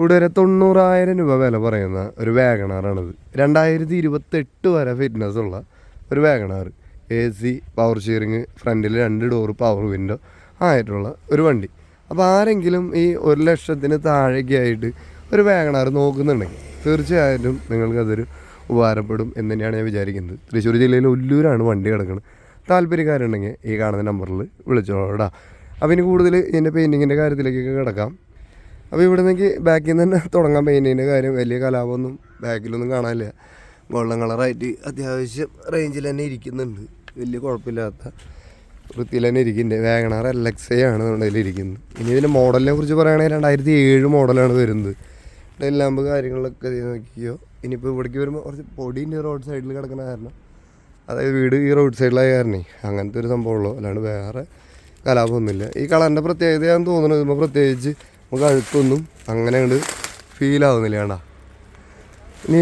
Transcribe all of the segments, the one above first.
ഇവിടെ വരെ തൊണ്ണൂറായിരം രൂപ വില പറയുന്ന ഒരു വാഗണാറാണിത്. രണ്ടായിരത്തി ഇരുപത്തെട്ട് വരെ ഫിറ്റ്നസ് ഉള്ള ഒരു WagonR A C power steering ഫ്രണ്ടിൽ രണ്ട് ഡോറ് പവർ വിൻഡോ ആയിട്ടുള്ള ഒരു വണ്ടി. അപ്പോൾ ആരെങ്കിലും ഈ ഒരു ലക്ഷത്തിന് താഴേക്കായിട്ട് ഒരു വാഗണാർ നോക്കുന്നുണ്ടെങ്കിൽ തീർച്ചയായിട്ടും നിങ്ങൾക്കതൊരു ഉപകാരപ്പെടും എന്ന് തന്നെയാണ് ഞാൻ വിചാരിക്കുന്നത്. തൃശ്ശൂർ ജില്ലയിൽ ഉല്ലൂരാണ് വണ്ടി കിടക്കുന്നത് താല്പര്യക്കാരുണ്ടെങ്കിൽ ഈ കാണുന്ന നമ്പറിൽ വിളിച്ചോളാം അപ്പോൾ ഇനി കൂടുതൽ ഇതിന്റെ പെയിന്റിങ്ങിന്റെ കാര്യത്തിലേക്കൊക്കെ കിടക്കാം. അപ്പോൾ ഇവിടെ നിന്നേക്ക് ബാക്കിൽ നിന്ന് തന്നെ തുടങ്ങാൻ പെയിന്റിന്റെ കാര്യം. വലിയ കലാപമൊന്നും ബാക്കിലൊന്നും കാണാനില്ല. ഗോൾഡൻ കളറായിട്ട് അത്യാവശ്യം റേഞ്ചിൽ തന്നെ ഇരിക്കുന്നുണ്ട്. വലിയ കുഴപ്പമില്ലാത്ത വൃത്തിയിൽ തന്നെ ഇരിക്കുന്നുണ്ട്. വാഗണാർ എൽ എക്സ് ഐ ആണ് നമ്മുടെ ഇരിക്കുന്നത്. ഇനി ഇതിന്റെ മോഡലിനെ കുറിച്ച് പറയുകയാണെങ്കിൽ രണ്ടായിരത്തി ഏഴ് മോഡലാണ് വരുന്നത്. ഡെല്ലാമ്പ് കാര്യങ്ങളിലൊക്കെ നോക്കിയോ ഇനിയിപ്പോൾ ഇവിടേക്ക് വരുമ്പോൾ കുറച്ച് പൊടിന്റെ റോഡ് സൈഡിൽ കിടക്കുന്ന കാരണം. അതായത് വീട് ഈ റോഡ് സൈഡിലായ കാരണേ. അങ്ങനത്തെ ഒരു സംഭവമുള്ളൂ അല്ലാണ്ട് വേറെ കലാപമൊന്നുമില്ല. ഈ കളറിന്റെ പ്രത്യേകതയാണെന്ന് തോന്നുന്നത് ഇപ്പോൾ പ്രത്യേകിച്ച് നമുക്ക് അഴുക്കൊന്നും അങ്ങനെ അങ്ങോട്ട് ഫീൽ ആവുന്നില്ല കണ്ടാ. ഇനി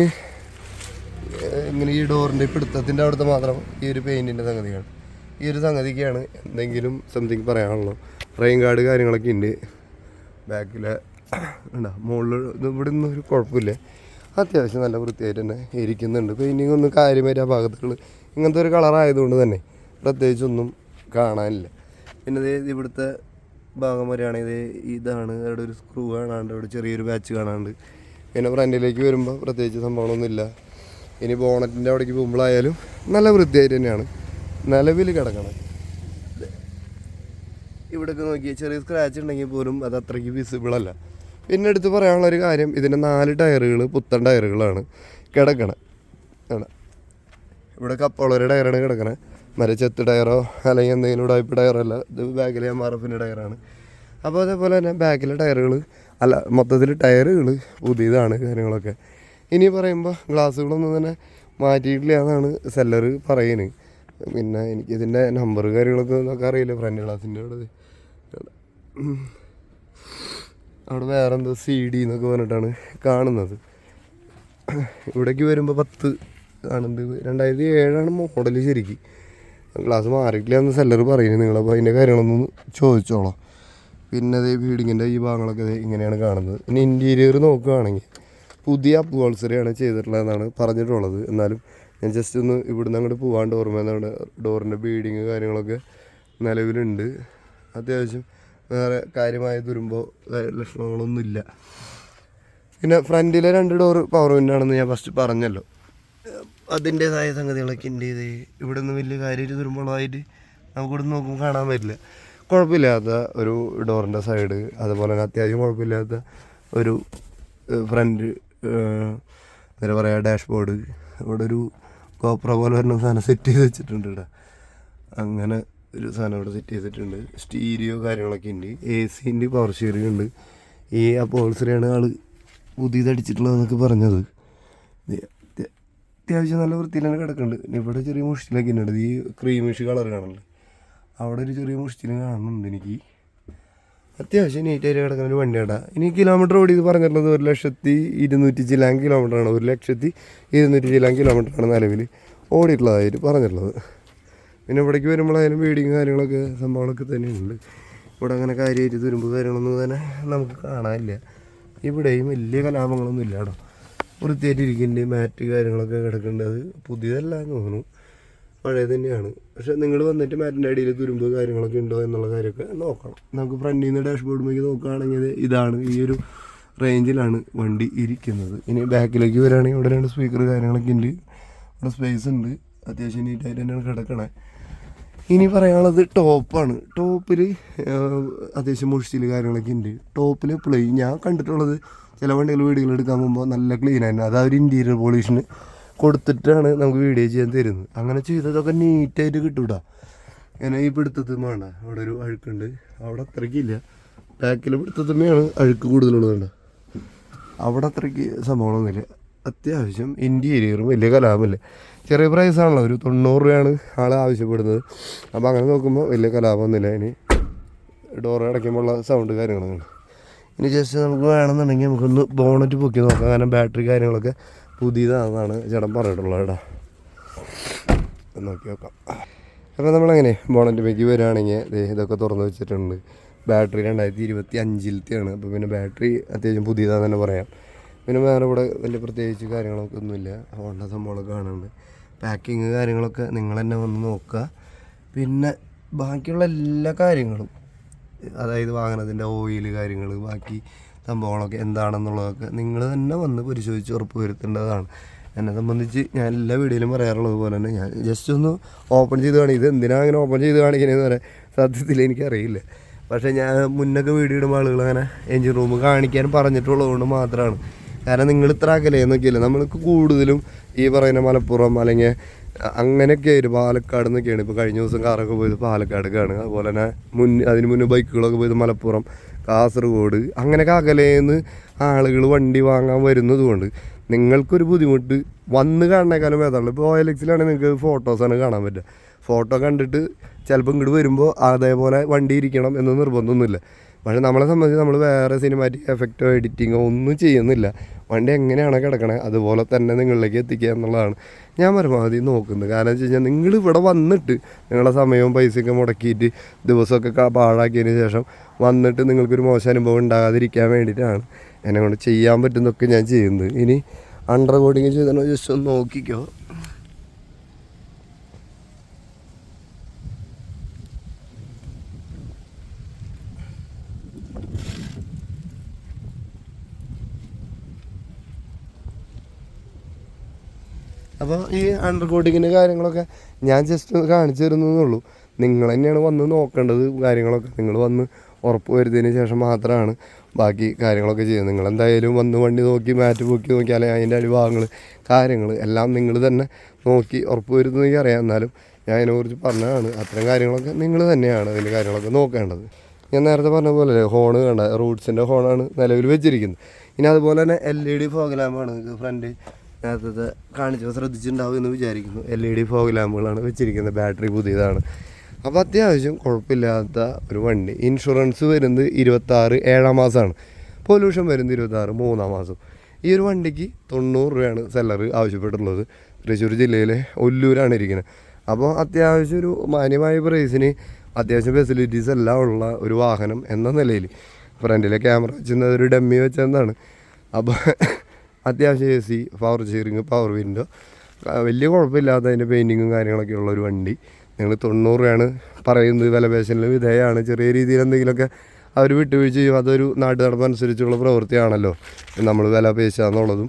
ഇങ്ങനെ ഈ ഡോറിന്റെ പിടുത്തത്തിന്റെ അവിടുത്തെ മാത്രം ഈ ഒരു പെയിന്റിന്റെ സംഗതിയാണ്. ഈ ഒരു സംഗതിക്കാണ് എന്തെങ്കിലും സംതിങ് പറയാനുള്ളൂ. റെയിൻ കാർഡ് കാര്യങ്ങളൊക്കെ ഉണ്ട് ബാക്കിലെ ഉണ്ടാ മുകളിൽ ഇവിടെ ഒന്നും ഒരു കുഴപ്പമില്ല. അത്യാവശ്യം നല്ല വൃത്തിയായിട്ട് തന്നെ ഇരിക്കുന്നുണ്ട്. പെയിന്റിങ് ഒന്നും കാര്യമായിട്ട് ആ ഭാഗത്തുകൾ ഇങ്ങനത്തെ ഒരു കളറായതുകൊണ്ട് തന്നെ പ്രത്യേകിച്ചൊന്നും കാണാനില്ല. പിന്നെ ഇവിടുത്തെ ഭാഗം വരികയാണെങ്കിൽ ഇത് ഇതാണ്. അവിടെ ഒരു സ്ക്രൂ കാണാണ്ട് അവിടെ ചെറിയൊരു ബാച്ച് കാണാണ്ട്. പിന്നെ ഫ്രണ്ടിലേക്ക് വരുമ്പോൾ പ്രത്യേകിച്ച് സംഭവങ്ങളൊന്നുമില്ല. ഇനി ബോണറ്റിന്റെ അവിടേക്ക് പോകുമ്പോഴായാലും നല്ല വൃത്തിയായിട്ട് തന്നെയാണ്. നിലവിൽ കിടക്കണം. ഇവിടെയൊക്കെ നോക്കി ചെറിയ സ്ക്രാച്ച് ഉണ്ടെങ്കിൽ പോലും അത് അത്രയ്ക്ക് വിസിബിൾ അല്ല. പിന്നെ എടുത്ത് പറയാനുള്ള ഒരു കാര്യം ഇതിന്റെ നാല് ടയറുകൾ പുത്തൻ ടയറുകളാണ്. കിടക്കണേ. ഇവിടെ കപ്പോളൊരു ടയറാണ് കിടക്കണത് മറ്റേ ചെത്ത് ടയറോ അല്ലെങ്കിൽ എന്തെങ്കിലും ഉടായ്പ ടയറോ അല്ല ഇത് ബാക്കിലെ എം ആർ എഫിന്റെ ടയറാണ്. അപ്പോൾ അതേപോലെ തന്നെ ബാക്കിലെ ടയറുകൾ അല്ല മൊത്തത്തിൽ ടയറുകൾ പുതിയതാണ് കാര്യങ്ങളൊക്കെ. ഇനി പറയുമ്പോൾ ഗ്ലാസ്സുകളൊന്നും തന്നെ മാറ്റിയിട്ടില്ല എന്നാണ് സെല്ലർ പറയുന്നത് പിന്നെ എനിക്കിതിന്റെ നമ്പർ കാര്യങ്ങളൊക്കെ എന്നൊക്കെ അറിയില്ല ഫ്രണ്ട് ഗ്ലാസിന്റെ അവിടെ? അവിടെ വേറെ എന്തോ സി ഡി എന്നൊക്കെ പറഞ്ഞിട്ടാണ് കാണുന്നത്. ഇവിടേക്ക് വരുമ്പോൾ പത്ത് ആണെന്ത്? രണ്ടായിരത്തി ഏഴാണ് മോഡൽ ശരിക്കും. ക്ലാസ് മാറിയിട്ടില്ല സെല്ലർ പറയുന്നത് നിങ്ങളപ്പോൾ അതിന്റെ കാര്യങ്ങളൊന്നും ചോദിച്ചോളാം. പിന്നെ അതേ ബീഡിങ്ങിന്റെ ഈ ഭാഗങ്ങളൊക്കെ ഇങ്ങനെയാണ് കാണുന്നത്. പിന്നെ ഇന്റീരിയർ നോക്കുകയാണെങ്കിൽ പുതിയ അപ്വാൾസറിയാണ് ചെയ്തിട്ടുള്ളതെന്നാണ് പറഞ്ഞിട്ടുള്ളത്. എന്നാലും ഞാൻ ജസ്റ്റ് ഒന്ന് ഇവിടുന്ന് അങ്ങോട്ട് പോകാണ്ട് ഓർമ്മ എന്നാണ് ഡോറിന്റെ ബീഡിങ് കാര്യങ്ങളൊക്കെ നിലവിലുണ്ട്. അത്യാവശ്യം വേറെ കാര്യമായ തുരുമ്പോ ലക്ഷണങ്ങളൊന്നുമില്ല. പിന്നെ ഫ്രണ്ടിലെ രണ്ട് ഡോർ പവർ വിൻഡാണെന്ന് ഞാൻ ഫസ്റ്റ് പറഞ്ഞല്ലോ. അതിന്റേതായ സംഗതികളൊക്കെ ഉണ്ട് ഇത് ഇവിടെ നിന്ന് വലിയ കാര്യമായിട്ട് ദുർബലമായിട്ട് നമുക്കിവിടെ നോക്കുമ്പോൾ കാണാൻ പറ്റില്ല. കുഴപ്പമില്ലാത്ത ഒരു ഡോറിന്റെ സൈഡ് അതുപോലെ തന്നെ അത്യാവശ്യം കുഴപ്പമില്ലാത്ത ഒരു ഫ്രണ്ട് എന്താ പറയുക ഡാഷ്ബോർഡ്. ഇവിടെ ഒരു കോപ്ര പോലെ വരുന്ന സാധനം സെറ്റ് ചെയ്ത് വെച്ചിട്ടുണ്ട് ഇവിടെ അങ്ങനെ ഒരു സാധനം ഇവിടെ സെറ്റ് ചെയ്തിട്ടുണ്ട്. സ്റ്റീരിയോ കാര്യങ്ങളൊക്കെ ഉണ്ട് എ സിന്റെ പവർ ഷെയറിംഗ് ഉണ്ട് ഈ അപ്പോൾസറിയാണ് ആൾ പുതിയതടിച്ചിട്ടുള്ളതെന്നൊക്കെ പറഞ്ഞത്. അത്യാവശ്യം നല്ല വൃത്തിയിൽ തന്നെ കിടക്കുന്നുണ്ട് പിന്നെ ഇവിടെ ചെറിയ മുഷ്ടിലൊക്കെ ഉണ്ട് ഈ ക്രീമിഷ് കളർ കാണുന്നുണ്ട് അവിടെ ഒരു ചെറിയ മുഷ്ടിലും കാണുന്നുണ്ട് എനിക്ക്. അത്യാവശ്യം നീറ്റായിട്ട് കിടക്കുന്ന ഒരു വണ്ടിയാടാ. ഇനി കിലോമീറ്റർ ഓടിയത് പറഞ്ഞിട്ടുള്ളത് ഒരു ലക്ഷത്തി ഇരുന്നൂറ്റി ചില്ലാൻ കിലോമീറ്ററാണ് ഒരു ലക്ഷത്തി ഇരുന്നൂറ്റി ചില്ലാൻ കിലോമീറ്ററാണ് നിലവിൽ ഓടിയിട്ടുള്ളതായിട്ട് പറഞ്ഞിട്ടുള്ളത് പിന്നെ ഇവിടേക്ക് വരുമ്പോഴായാലും വീടിങ് കാര്യങ്ങളൊക്കെ സംഭവങ്ങളൊക്കെ തന്നെയുണ്ട്. ഇവിടെ അങ്ങനെ കാര്യമായിട്ട് തുരുമ്പ് കാര്യങ്ങളൊന്നും തന്നെ നമുക്ക് കാണാനില്ല. ഇവിടെയും വലിയ കലാപങ്ങളൊന്നും ഇല്ല കേട്ടോ. വൃത്തിയായിട്ട് ഇരിക്കുന്നുണ്ട് മാറ്റ് കാര്യങ്ങളൊക്കെ കിടക്കേണ്ടത് പുതിയതല്ല എന്ന് തോന്നുന്നു. പഴയ തന്നെയാണ്. പക്ഷെ നിങ്ങൾ വന്നിട്ട് മാറ്റിന്റെ അടിയിൽ തുരുമ്പ് കാര്യങ്ങളൊക്കെ ഉണ്ടോ എന്നുള്ള കാര്യമൊക്കെ നോക്കണം. നമുക്ക് ഫ്രണ്ടിൽ നിന്ന് ഡാഷ്ബോർഡിലേക്ക് നോക്കുകയാണെങ്കിൽ ഇതാണ് ഈ ഒരു റേഞ്ചിലാണ് വണ്ടി ഇരിക്കുന്നത്. ഇനി ബാക്കിലേക്ക് വരികയാണെങ്കിൽ ഇവിടെ രണ്ട് സ്പീക്കർ കാര്യങ്ങളൊക്കെ ഉണ്ട്. ഇവിടെ സ്പേസ് ഉണ്ട്. അത്യാവശ്യം നീറ്റായിട്ട് തന്നെയാണ് കിടക്കണേ. ഇനി പറയാനുള്ളത് ടോപ്പാണ് ടോപ്പിൽ അത്യാവശ്യം മുഷിച്ചിൽ കാര്യങ്ങളൊക്കെ ഉണ്ട്. ടോപ്പിൽ പ്ലെയിൻ ഞാൻ കണ്ടിട്ടുള്ളത് ചില വണ്ടികൾ വീടുകൾ എടുക്കാൻ പോകുമ്പോൾ നല്ല ക്ലീൻ ആയിരുന്നു. അത് ഒരു ഇന്റീരിയർ പോളിഷിന് കൊടുത്തിട്ടാണ് നമുക്ക് വീഡിയോ ചെയ്യാൻ തരുന്നത്. അങ്ങനെ ചെയ്തതൊക്കെ നീറ്റായിട്ട് കിട്ടൂടാ ഇങ്ങനെ ഈ പിടുത്തത്തും വേണ്ട. അവിടെ ഒരു അഴുക്കുണ്ട്. അവിടെ അത്രയ്ക്കില്ല ബാക്കിൽ പിടുത്തത്തുമ്മയാണ് അഴുക്ക് കൂടുതലുള്ളതുണ്ട് അവിടെ അത്രയ്ക്ക് സംഭവമൊന്നുമില്ല അത്യാവശ്യം ഇന്റീരിയറും വലിയ കലാപമില്ല. ചെറിയ പ്രൈസാണല്ലോ ഒരു തൊണ്ണൂറ് രൂപയാണ് ആൾ ആവശ്യപ്പെടുന്നത്. അപ്പോൾ അങ്ങനെ നോക്കുമ്പോൾ വലിയ കലാപമൊന്നുമില്ല. ഇനി ഡോർ അടയ്ക്കുമ്പോഴുള്ള സൗണ്ട് കാര്യങ്ങളൊക്കെ ഇനി ജസ്റ്റ് നമുക്ക് വേണമെന്നുണ്ടെങ്കിൽ നമുക്കൊന്ന് ബോണറ്റ് പൊക്കി നോക്കാം. കാരണം ബാറ്ററി കാര്യങ്ങളൊക്കെ പുതിയതാണെന്നാണ് ചേട്ടൻ പറഞ്ഞിട്ടുള്ളത് കേട്ടോ. നോക്കി നോക്കാം. അപ്പോൾ നമ്മളങ്ങനെ ബോണറ്റ് പൊക്കി വരികയാണെങ്കിൽ ഇതൊക്കെ തുറന്ന് വെച്ചിട്ടുണ്ട്. ബാറ്ററി രണ്ടായിരത്തി ഇരുപത്തി അഞ്ചിലത്തെയാണ് അപ്പോൾ പിന്നെ ബാറ്ററി അത്യാവശ്യം പുതിയതാണെന്ന് തന്നെ പറയാം. പിന്നെ വേറെ ഇവിടെ വലിയ പ്രത്യേകിച്ച് കാര്യങ്ങളൊക്കെ ഒന്നുമില്ല. ഹോണ്ട സംഭവങ്ങളൊക്കെ കാണുന്നുണ്ട് പാക്കിങ് കാര്യങ്ങളൊക്കെ നിങ്ങൾ തന്നെ വന്ന് നോക്കുക. പിന്നെ ബാക്കിയുള്ള എല്ലാ കാര്യങ്ങളും അതായത് വാഹനത്തിന്റെ ഓയിൽ കാര്യങ്ങൾ ബാക്കി സംഭവങ്ങളൊക്കെ എന്താണെന്നുള്ളതൊക്കെ നിങ്ങൾ തന്നെ വന്ന് പരിശോധിച്ച് ഉറപ്പ് വരുത്തേണ്ടതാണ്. എന്നെ സംബന്ധിച്ച് ഞാൻ എല്ലാ വീഡിയോയിലും പറയാറുള്ളത് പോലെ തന്നെ ഞാൻ ജസ്റ്റ് ഒന്ന് ഓപ്പൺ ചെയ്ത് കാണിക്കും. ഇത് എന്തിനാണ് അങ്ങനെ ഓപ്പൺ ചെയ്ത് കാണിക്കണേന്ന് പറയാൻ സത്യത്തിൽ എനിക്കറിയില്ല. പക്ഷേ ഞാൻ മുന്നൊക്കെ വീഡിയോ ഇടുമ്പോൾ ആളുകൾ അങ്ങനെ എഞ്ചിൻ റൂം കാണിക്കാൻ പറഞ്ഞിട്ടുള്ളതുകൊണ്ട് മാത്രമാണ്. കാരണം നിങ്ങൾ ഇത്ര അകലെ നോക്കിയില്ല നമ്മൾക്ക് കൂടുതലും ഈ പറയുന്ന മലപ്പുറം അല്ലെങ്കിൽ അങ്ങനെയൊക്കെ ആയിരുന്നു. പാലക്കാട് നിന്നൊക്കെയാണ് ഇപ്പോൾ കഴിഞ്ഞ ദിവസം കാറൊക്കെ പോയത് പാലക്കാടൊക്കെയാണ് അതുപോലെ തന്നെ മുന്നേ അതിന് മുന്നേ ബൈക്കുകളൊക്കെ പോയത് മലപ്പുറം കാസർഗോഡ്. അങ്ങനെയൊക്കെ അകലേന്ന് ആളുകൾ വണ്ടി വാങ്ങാൻ വരുന്നത് കൊണ്ട് നിങ്ങൾക്കൊരു ബുദ്ധിമുട്ട് വന്ന് കാണുന്നേക്കാളും ഭേദമുള്ളൂ ഇപ്പോൾ ഓയലക്സിലാണെങ്കിൽ നിങ്ങൾക്ക് ഫോട്ടോസാണ് കാണാൻ പറ്റുക. ഫോട്ടോ കണ്ടിട്ട് ചിലപ്പോൾ ഇങ്ങോട്ട് വരുമ്പോൾ അതേപോലെ വണ്ടി ഇരിക്കണം എന്ന് നിർബന്ധമൊന്നുമില്ല. പക്ഷേ നമ്മളെ സംബന്ധിച്ച് നമ്മൾ വേറെ സിനിമാറ്റിക് എഫക്റ്റോ എഡിറ്റിങ്ങോ ഒന്നും ചെയ്യുന്നില്ല. വണ്ടി എങ്ങനെയാണോ കിടക്കണേ? അതുപോലെ തന്നെ നിങ്ങളിലേക്ക് എത്തിക്കുക എന്നുള്ളതാണ് ഞാൻ പരമാവധി നോക്കുന്നത്. കാരണം വെച്ച് കഴിഞ്ഞാൽ നിങ്ങൾ ഇവിടെ വന്നിട്ട് നിങ്ങളുടെ സമയവും പൈസയൊക്കെ മുടക്കിയിട്ട് ദിവസമൊക്കെ പാഴാക്കിയതിന് ശേഷം വന്നിട്ട് നിങ്ങൾക്കൊരു മോശം അനുഭവം ഉണ്ടാകാതിരിക്കാൻ വേണ്ടിയിട്ടാണ് എന്നെ കൊണ്ട് ചെയ്യാൻ പറ്റുന്നതൊക്കെ ഞാൻ ചെയ്യുന്നത്. ഇനി അണ്ടർ കോഡിങ് ചെയ്തോ ജസ്റ്റ് ഒന്ന് നോക്കിക്കോ. അപ്പോൾ ഈ അണ്ടർ കോട്ടിങ്ങിന്റെ കാര്യങ്ങളൊക്കെ ഞാൻ ജസ്റ്റ് ഒന്ന് കാണിച്ചു തരുന്നുള്ളൂ നിങ്ങൾ തന്നെയാണ് വന്ന് നോക്കേണ്ടത് കാര്യങ്ങളൊക്കെ. നിങ്ങൾ വന്ന് ഉറപ്പ് വരുത്തിയതിന് ശേഷം മാത്രമാണ് ബാക്കി കാര്യങ്ങളൊക്കെ ചെയ്യുന്നത് നിങ്ങൾ എന്തായാലും വന്ന് വണ്ടി നോക്കി മാറ്റ് പൊക്കി നോക്കി അല്ലെങ്കിൽ അതിന്റെ അടിഭാഗങ്ങൾ കാര്യങ്ങൾ എല്ലാം നിങ്ങൾ തന്നെ നോക്കി ഉറപ്പ് വരുത്തുന്നെങ്കിൽ അറിയാം എന്നാലും ഞാൻ അതിനെക്കുറിച്ച് പറഞ്ഞതാണ്. അത്തരം കാര്യങ്ങളൊക്കെ നിങ്ങൾ തന്നെയാണ് അതിന്റെ കാര്യങ്ങളൊക്കെ നോക്കേണ്ടത്. ഞാൻ നേരത്തെ പറഞ്ഞ പോലെ ഹോണ് കണ്ട റൂട്ട്സിന്റെ ഹോണാണ് നിലവിൽ വെച്ചിരിക്കുന്നത്. ഇനി അതുപോലെ തന്നെ L E D fog front നേരത്തെ കാണിച്ചു ശ്രദ്ധിച്ചിട്ടുണ്ടാവും എന്ന് വിചാരിക്കുന്നു. എൽ ഇ ഡി ഫോഗ് ലാമ്പുകളാണ് വെച്ചിരിക്കുന്നത്. ബാറ്ററി പുതിയതാണ്. അപ്പോൾ അത്യാവശ്യം കുഴപ്പമില്ലാത്ത ഒരു വണ്ടി. ഇൻഷുറൻസ് വരുന്നത് ഇരുപത്താറ് ഏഴാം മാസമാണ്. പൊല്യൂഷൻ വരുന്നത് ഇരുപത്താറ് മൂന്നാം മാസം. ഈ ഒരു വണ്ടിക്ക് തൊണ്ണൂറ് രൂപയാണ് സെല്ലർ ആവശ്യപ്പെട്ടിട്ടുള്ളത്. തൃശ്ശൂർ ജില്ലയിലെ ഒല്ലൂരാണ് ഇരിക്കുന്നത്. അപ്പോൾ അത്യാവശ്യം ഒരു മാന്യമായ പ്രൈസിന് അത്യാവശ്യം ഫെസിലിറ്റീസ് എല്ലാം ഉള്ള ഒരു വാഹനം എന്ന നിലയിൽ. ഫ്രണ്ടിലെ ക്യാമറ വെച്ചിരുന്നത് ഒരു ഡമ്മി വെച്ചെന്നാണ് അപ്പോൾ അത്യാവശ്യം A C power steering power window വലിയ കുഴപ്പമില്ലാത്ത അതിന്റെ പെയിന്റിങ്ങും കാര്യങ്ങളൊക്കെ ഉള്ള ഒരു വണ്ടി. നിങ്ങൾ തൊണ്ണൂറ് രൂപയാണ് പറയുന്നത് വില പേശനിൽ വിധേയമാണ് ചെറിയ രീതിയിൽ എന്തെങ്കിലുമൊക്കെ അവർ വിട്ടുവീഴ്ച ചെയ്യും. അതൊരു നാട്ടു നടപ്പനുസരിച്ചുള്ള പ്രവൃത്തിയാണല്ലോ. നമ്മൾ വില പേശുക എന്നുള്ളതും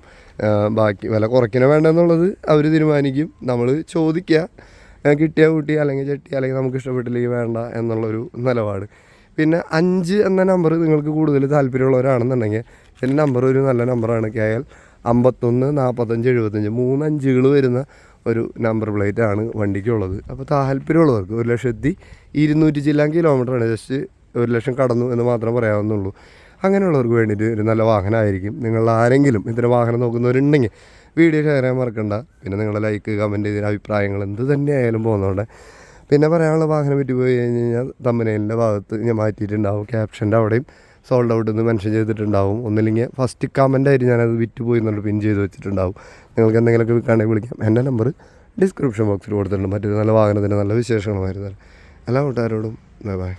ബാക്കി വില കുറയ്ക്കണ വേണ്ടെന്നുള്ളത് അവർ തീരുമാനിക്കും. നമ്മൾ ചോദിക്കുക കിട്ടിയ കൂട്ടി അല്ലെങ്കിൽ ചെട്ടി അല്ലെങ്കിൽ നമുക്ക് ഇഷ്ടപ്പെട്ടില്ലെങ്കിൽ വേണ്ട എന്നുള്ളൊരു നിലപാട്. പിന്നെ അഞ്ച് എന്ന നമ്പർ നിങ്ങൾക്ക് കൂടുതൽ താല്പര്യമുള്ളവരാണെന്നുണ്ടെങ്കിൽ എന്റെ നമ്പർ ഒരു നല്ല നമ്പറാണ് കെ എൽ അമ്പത്തൊന്ന് നാൽപ്പത്തഞ്ച് എഴുപത്തഞ്ച് മൂന്ന് അഞ്ചുകൾ വരുന്ന ഒരു നമ്പർ പ്ലേറ്റ് ആണ് വണ്ടിക്കുള്ളത്. അപ്പോൾ താല്പര്യമുള്ളവർക്ക് ഒരു ലക്ഷത്തി ഇരുന്നൂറ്റി ചില്ലാൻ കിലോമീറ്ററാണ് ജസ്റ്റ് ഒരു ലക്ഷം കടന്നു എന്ന് മാത്രം പറയാവുന്നുള്ളൂ. അങ്ങനെയുള്ളവർക്ക് വേണ്ടിയിട്ട് ഒരു നല്ല വാഹനമായിരിക്കും. നിങ്ങൾ ആരെങ്കിലും ഇത്തരം വാഹനം നോക്കുന്നവരുണ്ടെങ്കിൽ വീഡിയോ ഷെയർ ചെയ്യാൻ മറക്കണ്ട. പിന്നെ നിങ്ങൾ ലൈക്ക് കമന്റ് ഇതിന്റെ അഭിപ്രായങ്ങൾ എന്ത് തന്നെ ആയാലും പോകുന്നതുകൊണ്ട് പിന്നെ പറയാനുള്ള വാഹനം പറ്റി പോയി കഴിഞ്ഞ് കഴിഞ്ഞാൽ തമ്മനയിലിന്റെ ഭാഗത്ത് ഞാൻ മാറ്റിയിട്ടുണ്ടാവും. ക്യാപ്ഷന്റെ അവിടെയും സോൾഡ് ഔട്ട് എന്ന് മെൻഷൻ ചെയ്തിട്ടുണ്ടാവും. ഒന്നില്ലെങ്കിൽ ഫസ്റ്റ് കമന്റ് ആയിട്ട് ഞാനത് വിറ്റ് പോയി എന്നുള്ളത് പിൻ ചെയ്ത് വെച്ചിട്ടുണ്ടാവും. നിങ്ങൾക്ക് എന്തെങ്കിലുമൊക്കെ വിൽക്കാണെങ്കിൽ വിളിക്കാം. എന്റെ നമ്പർ ഡിസ്ക്രിപ്ഷൻ ബോക്സിൽ കൊടുത്തിട്ടുണ്ട്. മറ്റൊരു നല്ല വാഹനത്തിന്റെ നല്ല വിശേഷങ്ങളുമായിരുന്നു. എല്ലാ കൂട്ടുകാരോടും ബൈ ബൈ